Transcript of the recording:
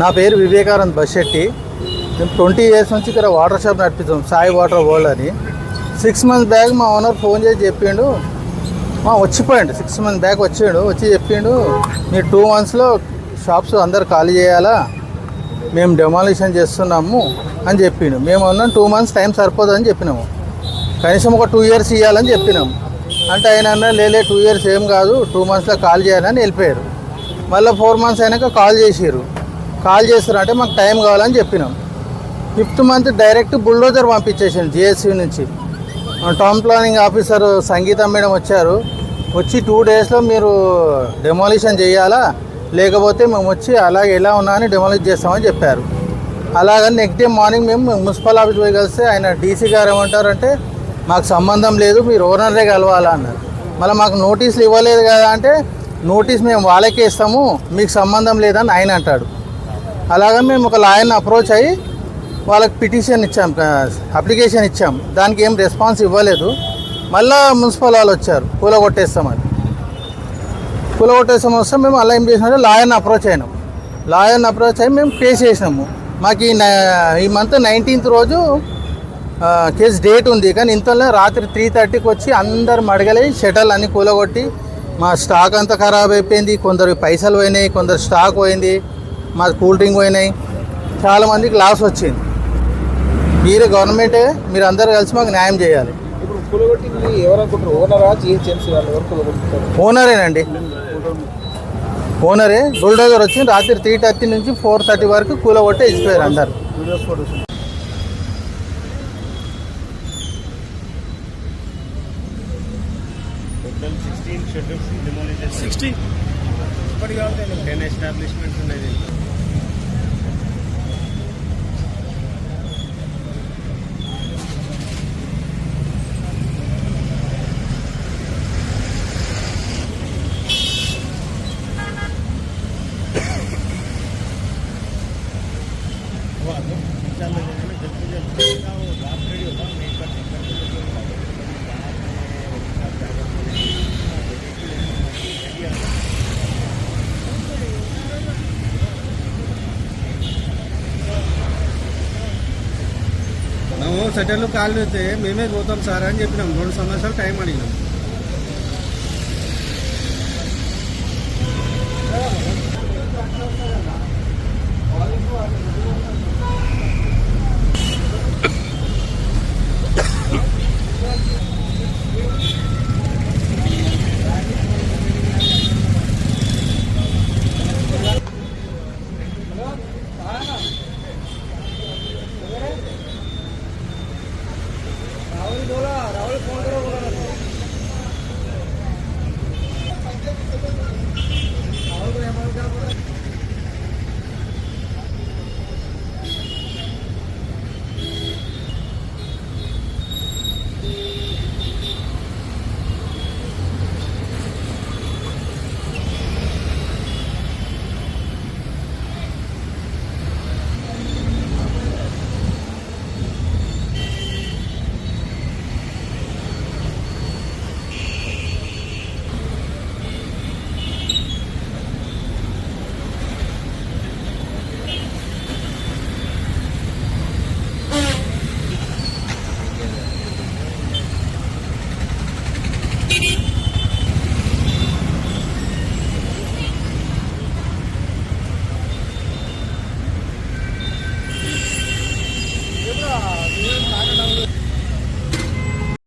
నా పేరు వివేకానంద్ బషెట్టి మేము ట్వంటీ ఇయర్స్ నుంచి ఇక్కడ వాటర్ షాప్ నడిపిస్తాం సాయి వాటర్ వరల్డ్ అని. సిక్స్ మంత్స్ బ్యాక్ మా ఓనర్ ఫోన్ చేసి చెప్పిండు. మా వచ్చిపోయాడు సిక్స్ మంత్స్ బ్యాక్ వచ్చాడు వచ్చి చెప్పిండు మీరు టూ మంత్స్లో షాప్స్ అందరు ఖాళీ చేయాలా? మేము డెమాలిషన్ చేస్తున్నాము అని చెప్పిండు. మేము అన్నాం టూ మంత్స్ టైం సరిపోదని చెప్పినాము. కనీసం ఒక టూ ఇయర్స్ ఇవ్వాలని చెప్పినాము. అంటే ఆయన అన్న లేలే టూ ఇయర్స్ ఏం కాదు టూ మంత్స్లో కాల్ చేయాలని వెళ్ళిపోయారు. మళ్ళీ ఫోర్ మంత్స్ అయినాక కాల్ చేసారు కాల్ చేస్తారు అంటే మాకు టైం కావాలని చెప్పినాం. ఫిఫ్త్ మంత్ డైరెక్ట్ బుల్డోజర్ పంపించేసాను జిఎస్సీ నుంచి. Town planning officer Sangeetha madam వచ్చారు. వచ్చి టూ డేస్లో మీరు డెమాలిషన్ చేయాలా? లేకపోతే మేము వచ్చి అలాగే ఎలా ఉన్నా అని డెమాలిష్ చేస్తామని చెప్పారు. అలాగని నెక్స్ట్ డే మార్నింగ్ మేము మున్సిపల్ ఆఫీస్ పోయి కలిస్తే ఆయన డీసీ గారు ఏమంటారంటే మాకు సంబంధం లేదు మీరు ఓనరే కలవాలా అన్నారు. మళ్ళీ మాకు నోటీసులు ఇవ్వలేదు కదా అంటే నోటీస్ మేము వాళ్ళకే ఇస్తాము మీకు సంబంధం లేదని ఆయన అంటాడు. అలాగే మేము ఒక లాయర్ని అప్రోచ్ అయ్యి వాళ్ళకి పిటిషన్ ఇచ్చాం అప్లికేషన్ ఇచ్చాం. దానికి ఏం రెస్పాన్స్ ఇవ్వలేదు. మళ్ళా మున్సిపల్ వాళ్ళు వచ్చారు కూల కొట్టేస్తామని. కూల కొట్టేస్తాం వస్తే మేము అలా ఏం చేసినట్టు లాయర్ని అప్రోచ్ అయినాం. లాయర్ని అప్రోచ్ అయ్యి మేము కేసు వేసినాము మాకు ఈ న- ఈ మంత్ నైన్టీన్త్ రోజు కేసు డేట్ ఉంది. కానీ ఇంతలో రాత్రి త్రీ థర్టీకి వచ్చి అందరు మడగలే షటల్ అన్ని కూలగొట్టి మా స్టాక్ అంతా ఖరాబ్ అయిపోయింది కొందరు పైసలు పోయినాయి కొందరు స్టాక్ పోయింది మా కూల్ డ్రింక్ పోయినాయి. చాలా మందికి లాస్ వచ్చింది. మీరు గవర్నమెంటే మీరు అందరు కలిసి మాకు న్యాయం చేయాలి. ఓనరేనండి. ఓనరే బుల్డోజర్ వచ్చి రాత్రి త్రీ థర్టీ నుంచి ఫోర్ థర్టీ వరకు కూలగొట్టి వెళ్ళిపోయారు అందరు. సిక్స్టీన్ షెడ్యూల్స్ డిమాలిష్ చేసి సిక్స్టీన్ టెన్ ఎస్టాబ్లిష్మెంట్స్ ఉన్నాయి దీంట్లో. वो आदमी चल रहे हैं ना जल्दी जल्दी మేము సెటర్లు కాల్ అయితే మేమే పోతాం సార్ అని చెప్పినాం. రెండు సంవత్సరాలు టైం అడిగినాం. রাহুল ফোন করো